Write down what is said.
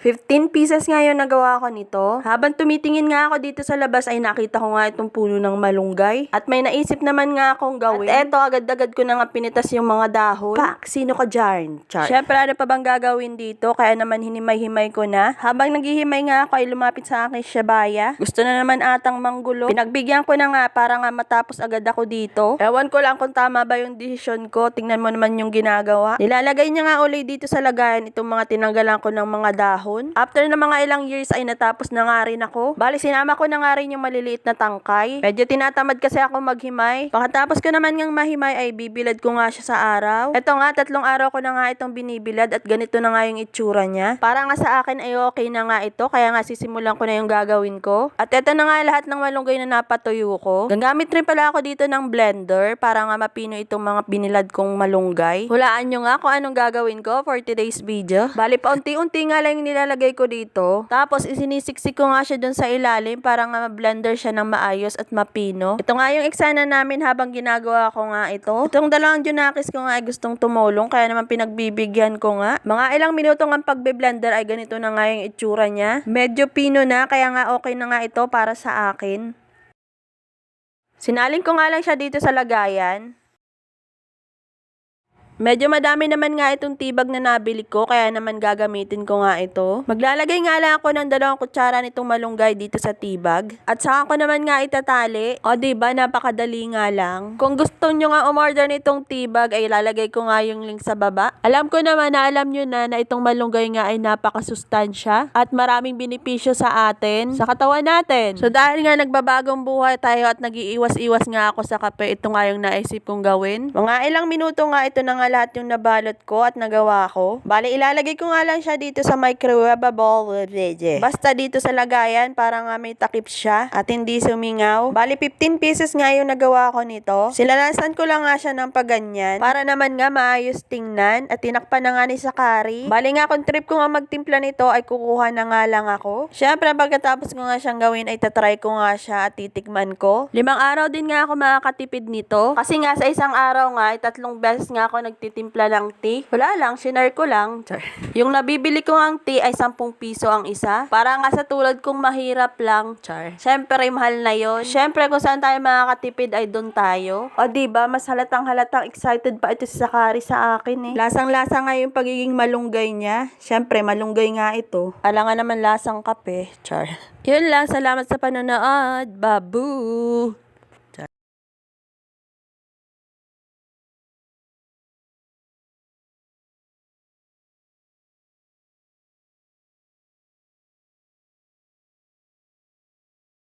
15 pieces nga yung nagawa ko nito. Habang tumitingin nga ako dito sa labas ay nakita ko nga itong puno ng malunggay. At may naisip naman nga akong gawin. At eto, agad-agad ko na nga pinitas yung mga dahon. Pak, sino ka dyan? Char. Syempre, ano pa bang gagawin dito? Kaya naman hinimay-himay ko na. Habang naghihimay nga ako ay lumapit sa akin siya baya. Gusto na naman atang manggulo. Pinagbigyan ko na nga para nga matapos agad ako dito. Ewan ko lang kung tama ba yung desisyon ko. Tingnan mo naman yung ginagawa. Nilalagay niya nga ulit dito sa lagayan itong mga tinanggalan ko ng mga dahon. After na mga ilang years ay natapos na nga rin ako. Bali, sinama ko na nga rin yung maliliit na tangkay. Medyo tinatamad kasi ako maghimay. Pagkatapos ko naman ngang mahimay ay bibilad ko nga siya sa araw. Eto nga, tatlong araw ko na nga itong binibilad at ganito na nga yung itsura niya. Para nga sa akin ay okay na nga ito. Kaya nga sisimulan ko na yung gagawin ko. At eto na nga lahat ng malunggay na napatuyo ko. Gagamit rin pala ako dito ng blender para nga mapino itong mga binilad kong malunggay. Hulaan nyo nga kung anong gagawin ko for today's video. Bali, paunti-unti nga lang yung nilalagay ko dito. Tapos, isinisiksik ko nga siya dun sa ilalim para nga ma-blender siya ng maayos at mapino. Ito nga yung eksena namin habang ginagawa ko nga ito. Itong dalawang junakis ko nga ay gustong tumulong kaya naman pinagbibigyan ko nga. Mga ilang minuto nga pagbe-blender ay ganito na nga yung itsura niya. Medyo pino na kaya nga okay na nga ito para sa akin. Sinalin ko nga lang siya dito sa lagayan. Medyo madami naman nga itong tibag na nabili ko, kaya naman gagamitin ko nga ito. Maglalagay nga lang ako ng dalawang kutsara nitong malunggay dito sa tibag. At saka ko naman nga itatali. O ba diba, napakadali nga lang. Kung gusto nyo nga umorder nitong tibag, ay lalagay ko nga yung link sa baba. Alam ko naman na alam nyo na na itong malunggay nga ay napakasustansya at maraming benepisyo sa atin, sa katawan natin. So dahil nga nagbabagong buhay tayo at nagiiwas-iwas nga ako sa kape, ito nga yung naisip kong gawin. Mga ilang minuto nga ito na nga lahat yung nabalot ko at nagawa ko. Bale, ilalagay ko nga lang siya dito sa microwavable veggie. Basta dito sa lagayan para nga may takip siya at hindi sumingaw. Bale, 15 pieces nga yung nagawa ko nito. Silalasan ko lang nga siya ng paganyan para naman nga maayos tingnan at tinakpan na nga ni Sakari. Bale nga kung trip ko nga magtimpla nito ay kukuha na nga lang ako. Syempre, pagkatapos ko nga siyang gawin ay tatry ko nga siya at titikman ko. Limang araw din nga ako makakatipid nito. Kasi nga sa isang araw nga ay tatlong beses nga ako nagtitimpla ng tea. Wala lang, shinare ko lang. Char. Yung nabibili ko ang tea ay 10 piso ang isa. Para nga sa tulad kong mahirap lang. Char. Syempre, mahal na yon. Syempre, kung saan tayo makakatipid ay doon tayo. O diba, mas halatang halatang excited pa ito si Sakari sa akin eh. Lasang-lasa nga yung pagiging malunggay niya. Syempre, malunggay nga ito. Alangan naman lasang kape. Char. Yun lang, salamat sa panonood. Babu!